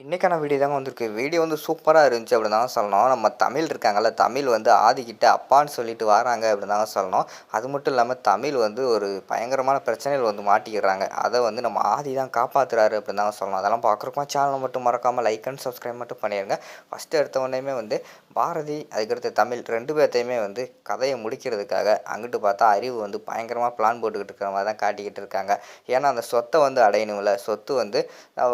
இன்றைக்கான வீடியோ தாங்க வந்திருக்கு. வீடியோ வந்து சூப்பராக இருந்துச்சு அப்படின்னு தாங்க சொல்லணும். நம்ம தமிழ் இருக்காங்கல்ல தமிழ் வந்து ஆதிக்கிட்ட அப்பான்னு சொல்லிட்டு வராங்க அப்படின்னு தாங்க சொல்லணும். அது மட்டும் இல்லாமல் தமிழ் வந்து ஒரு பயங்கரமான பிரச்சனைகள் வந்து மாட்டிக்கிறாங்க. அதை வந்து நம்ம ஆதி தான் காப்பாற்றுறாரு அப்படின்னு தாங்க சொல்லணும். அதெல்லாம் பார்க்குறப்போ சேனலை மட்டும் மறக்காமல் லைக் அண்ட் சப்ஸ்கிரைப் மட்டும் பண்ணிடுங்க ஃபஸ்ட்டு எடுத்த உடனேயுமே வந்து பாரதி அதுக்கடுத்து தமிழ் ரெண்டு பேர்த்தையுமே வந்து கதையை முடிக்கிறதுக்காக அங்கிட்டு பார்த்தா அறிவு வந்து பயங்கரமாக பிளான் போட்டுக்கிட்டு இருக்கிற மாதிரி தான் காட்டிக்கிட்டு இருக்காங்க. ஏன்னா அந்த சொத்தை வந்து அடையணும்ல. சொத்து வந்து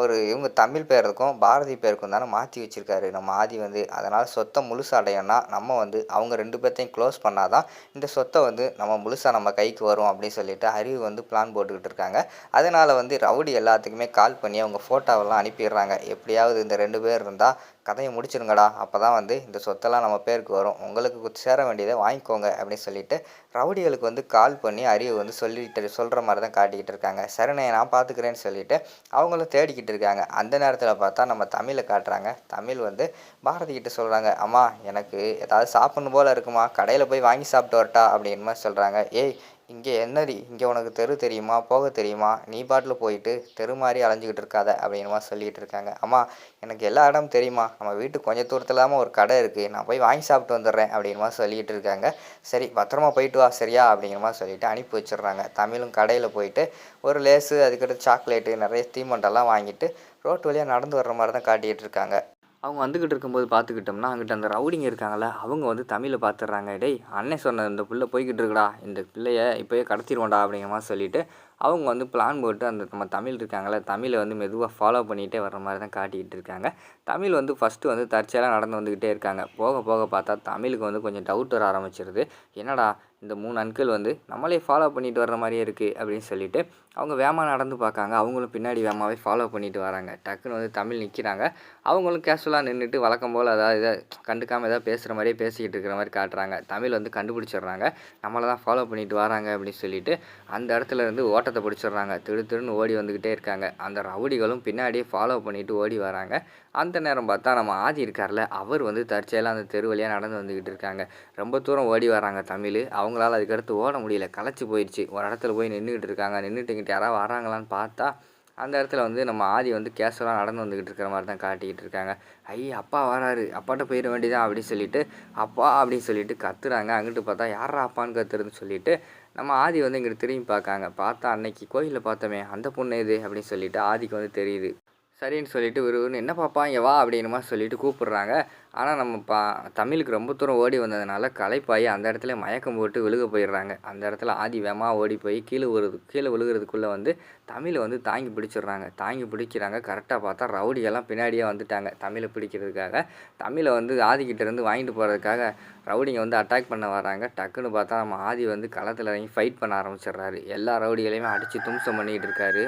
ஒரு இவங்க தமிழ் பேருக்கும் பாரதி பேருக்கும் தானே மாற்றி வச்சுருக்காரு. நம்ம ஆதி வந்து அதனால் சொத்தை முழுசாக அடையணும்னா நம்ம வந்து அவங்க ரெண்டு பேர்த்தையும் க்ளோஸ் பண்ணால் தான் இந்த சொத்தை வந்து நம்ம முழுசாக நம்ம கைக்கு வரும் அப்படின்னு சொல்லிட்டு அறிவு வந்து பிளான் போட்டுக்கிட்டு இருக்காங்க. அதனால் வந்து ரவுடி எல்லாத்துக்குமே கால் பண்ணி அவங்க ஃபோட்டோவெல்லாம் அனுப்பிடுறாங்க. எப்படியாவது இந்த ரெண்டு பேர் இருந்தால் கதையை முடிச்சிருங்கடா. அப்போ தான் வந்து இந்த சொத்தெல்லாம் நம்ம பேருக்கு வரும். உங்களுக்கு சேர வேண்டியதை வாங்கிக்கோங்க அப்படின்னு சொல்லிட்டு ரவுடிகளுக்கு வந்து கால் பண்ணி அறிவு வந்து சொல்லிட்டு சொல்கிற மாதிரி தான் காட்டிக்கிட்டு இருக்காங்க. சரணை நான் பார்த்துக்கிறேன்னு சொல்லிட்டு அவங்களும் தேடிக்கிட்டு இருக்காங்க. அந்த நேரத்தில் பார்த்தா நம்ம தமிழை காட்டுறாங்க. தமிழ் வந்து பாரதி கிட்ட சொல்கிறாங்க அம்மா எனக்கு ஏதாவது சாப்பிடணும் போல் இருக்குமா? கடையில் போய் வாங்கி சாப்பிட்டு வரட்டா? அப்படின்னு சொல்கிறாங்க ஏய் இங்கே என்னடி? இங்கே உனக்கு தெரு தெரியுமா? போக தெரியுமா? நீ பாட்டில் போயிட்டு தெரு மாதிரி அலைஞ்சிக்கிட்டு இருக்காத அப்படின்னுமா சொல்லிகிட்டு இருக்காங்க. அம்மா எனக்கு எல்லா இடம் தெரியுமா? நம்ம வீட்டுக்கு கொஞ்சம் தூரத்தில் இல்லாமல் ஒரு கடை இருக்குது நான் போய் வாங்கி சாப்பிட்டு வந்துடுறேன் அப்படின்மா சொல்லிகிட்டு இருக்காங்க. சரி பத்திரமா போயிட்டு வா சரியா? அப்படிங்கிறமா சொல்லிவிட்டு அனுப்பி வச்சிடுறாங்க. தமிழும் கடையில் போயிட்டு ஒரு லேஸு அதுக்கடுத்து சாக்லேட்டு நிறைய தீமண்டெல்லாம் வாங்கிட்டு ரோட்டு வழியாக நடந்து வர்ற மாதிரி தான் காட்டிகிட்டு இருக்காங்க. அவங்க வந்துக்கிட்டு இருக்கும்போது பார்த்துக்கிட்டோம்னா அங்கிட்ட அந்த ரவுடிங்க இருக்காங்கள அவங்க வந்து தமிழை பார்த்துட்றாங்க. டேய் அண்ணன் சொன்ன இந்த பிள்ளை போய்கிட்டு இருக்குடா இந்த பிள்ளைய இப்போயே கடத்திடுவோண்டா அப்படிங்கிற மாதிரி சொல்லிவிட்டு அவங்க வந்து பிளான் போட்டு அந்த நம்ம தமிழ் இருக்காங்கள்ல தமிழை வந்து மெதுவாக ஃபாலோ பண்ணிகிட்டே வர்ற மாதிரி தான் காட்டிக்கிட்டு இருக்காங்க. தமிழ் வந்து ஃபஸ்ட்டு வந்து தற்செயலாக நடந்து வந்துக்கிட்டே இருக்காங்க. போக போக பார்த்தா தமிழுக்கு வந்து கொஞ்சம் டவுட் வர ஆரம்பிச்சிருது. என்னடா இந்த மூணு அன்கிள் வந்து நம்மளே ஃபாலோ பண்ணிட்டு வர்ற மாதிரியே இருக்குது அப்படின்னு சொல்லிட்டு அவங்க வேமா நடந்து பார்க்காங்க. அவங்களும் பின்னாடி வேமாவே ஃபாலோ பண்ணிட்டு வராங்க. டக்குன்னு வந்து தமிழ் நிற்கிறாங்க அவங்களும் கேஷுவலாக நின்றுட்டு வழக்கம் போல் அதாவது இதை கண்டுக்காமல் ஏதாவது பேசுகிற மாதிரியே பேசிக்கிட்டு இருக்கிற மாதிரி காட்டுறாங்க. தமிழ் வந்து கண்டுபிடிச்சிடுறாங்க. நம்மளை தான் ஃபாலோ பண்ணிட்டு வராங்க அப்படின்னு சொல்லிட்டு அந்த இடத்துல இருந்து ஓட்டத்தை பிடிச்சிடுறாங்க. திடு திருன்னு ஓடி வந்துக்கிட்டே இருக்காங்க. அந்த ரவுடிகளும் பின்னாடியே ஃபாலோ பண்ணிட்டு ஓடி வராங்க. அந்த நேரம் பார்த்தா நம்ம ஆதி இருக்கார்ல அவர் வந்து தற்செயலாக அந்த தெரு வழியாக நடந்து வந்துக்கிட்டு இருக்காங்க. ரொம்ப தூரம் ஓடி வராங்க தமிழ். அவங்களால அதுக்கடுத்து ஓட முடியல. களைச்சி போயிடுச்சு ஒரு இடத்துல போய் நின்றுக்கிட்டு இருக்காங்க. நின்றுட்டுங்கிட்டு யாராவது வராங்களான்னு பார்த்தா அந்த இடத்துல வந்து நம்ம ஆதி வந்து கேஷுவலாக நடந்து வந்துக்கிட்டு இருக்கிற மாதிரி தான் காட்டிக்கிட்டு இருக்காங்க. ஐயா அப்பா வராரு. அப்பாட்ட போயிட வேண்டியதான் அப்படின்னு சொல்லிட்டு அப்பா அப்படின்னு சொல்லிட்டு கத்துறாங்க. அங்கிட்டு பார்த்தா யாரா அப்பான்னு கத்துறதுன்னு சொல்லிட்டு நம்ம ஆதி வந்து இங்கிட்டு திரும்பி பார்க்காங்க. பார்த்தா அன்னைக்கு கோயிலில் பார்த்தோமே அந்த பொண்ணு எது? அப்படின்னு சொல்லிட்டு ஆதிக்கு வந்து தெரியுது. சரின்னு சொல்லிட்டு விறுவிறுன்னு என்ன பாப்பா இங்கே வா அப்படின்னுமா சொல்லிட்டு கூப்பிட்றாங்க. ஆனால் நம்ம பா தமிழுக்கு ரொம்ப தூரம் ஓடி வந்ததுனால களைப்பாயி அந்த இடத்துல மயக்கம் போட்டு விழுக போயிடுறாங்க. அந்த இடத்துல ஆதி வேகமாக ஓடி போய் கீழே விழுது கீழே விழுகிறதுக்குள்ளே வந்து தமிழை வந்து தாங்கி பிடிச்சிடுறாங்க. தாங்கி பிடிக்கிறாங்க. கரெக்டாக பார்த்தா ரவுடியெல்லாம் பின்னாடியே வந்துட்டாங்க தமிழை பிடிக்கிறதுக்காக. தமிழை வந்து ஆதிக்கிட்டேருந்து வாங்கிட்டு போகிறதுக்காக ரவுடிங்க வந்து அட்டாக் பண்ண வராங்க. டக்குன்னு பார்த்தா நம்ம ஆதி வந்து களத்தில் இறங்கி ஃபைட் பண்ண ஆரம்பிச்சிடுறாரு. எல்லா ரவுடிகளையுமே அடித்து தும்சம் பண்ணிகிட்டு இருக்காரு.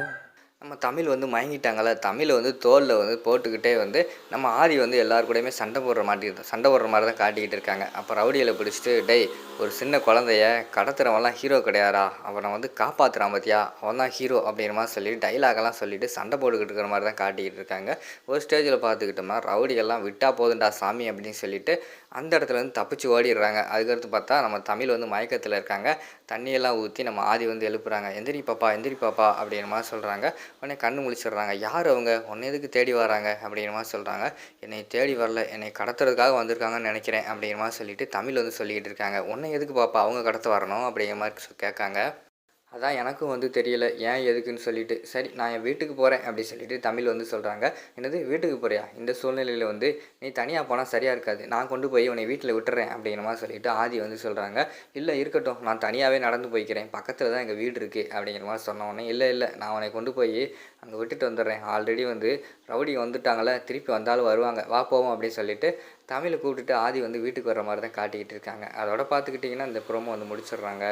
நம்ம தமிழ் வந்து மயங்கிட்டாங்கள்ல தமிழை வந்து தோலில் வந்து போட்டுக்கிட்டே வந்து நம்ம ஆதி வந்து எல்லாரு கூடயுமே சண்டை போடுற மாட்டி சண்டை போடுற மாதிரி தான் காட்டிக்கிட்டு இருக்காங்க. அப்போ ரவுடிகளை பிடிச்சிட்டு டேய் ஒரு சின்ன குழந்தைய கடத்துறவன்லாம் ஹீரோ கிடையாரா அவனை வந்து காப்பாற்றுறான் பார்த்தியா அவன் தான் ஹீரோ அப்படிங்கிற மாதிரி சொல்லி டைலாகெல்லாம் சொல்லிட்டு சண்டை போட்டுக்கிட்டு இருக்கிற மாதிரி தான் காட்டிக்கிட்டு இருக்காங்க. ஒரு ஸ்டேஜில் பார்த்துக்கிட்டோம்னா ரவுடிகள்லாம் விட்டா போதுண்டா சாமி அப்படின்னு சொல்லிட்டு அந்த இடத்துலேருந்து தப்பிச்சு ஓடிடுறாங்க. அதுக்கடுத்து பார்த்தா நம்ம தமிழ் வந்து மயக்கத்தில் இருக்காங்க. தண்ணியெல்லாம் ஊற்றி நம்ம ஆதி வந்து எழுப்புறாங்க. எந்திரி பாப்பா எந்திரி பாப்பா அப்படிங்கிற மாதிரி சொல்கிறாங்க உடனே கண்ணு முழிச்சிடுறாங்க. யார் அவங்க? உன்னை எதுக்கு தேடி வராங்க? அப்படிங்கிற மாதிரி சொல்கிறாங்க என்னை தேடி வரல. என்னை கடத்துறதுக்காக வந்திருக்காங்கன்னு நினைக்கிறேன் அப்படிங்கிற மாதிரி சொல்லிட்டு தமிழ் வந்து சொல்லிக்கிட்டு இருக்காங்க. உன்னை எதுக்கு பாப்பா? அவங்க கடத்த வரணும் அப்படிங்கிற மாதிரி கேட்காங்க. அதான் எனக்கும் வந்து தெரியல ஏன் எதுக்குன்னு சொல்லிட்டு. சரி நான் என் வீட்டுக்கு போகிறேன் அப்படி சொல்லிட்டு தமிழ் வந்து சொல்கிறாங்க என்னது வீட்டுக்கு போறியா? இந்த சூழ்நிலையில் வந்து நீ தனியாக போனால் சரியாக இருக்காது. நான் கொண்டு போய் உன்னை வீட்டில் விட்டுறேன் அப்படிங்கிற மாதிரி சொல்லிட்டு ஆதி வந்து சொல்கிறாங்க இல்லை இருக்கட்டும் நான் தனியாகவே நடந்து போய்க்கிறேன். பக்கத்தில் தான் எங்கள் வீடு இருக்குது அப்படிங்கிற மாதிரி சொன்னோடனே இல்லை இல்லை நான் உன்னை கொண்டு போய் அங்கே விட்டுட்டு வந்துடுறேன். ஆல்ரெடி வந்து ரவுடி வந்துட்டாங்களே திருப்பி வந்தாலும் வருவாங்க. வா போவோம் அப்படின்னு சொல்லிட்டு தமிழை கூப்பிட்டுட்டு ஆதி வந்து வீட்டுக்கு வர மாதிரி தான் காட்டிக்கிட்டு இருக்காங்க. அதோட பார்த்துக்கிட்டிங்கன்னா இந்த ப்ரோமோ வந்து முடிச்சிடுறாங்க.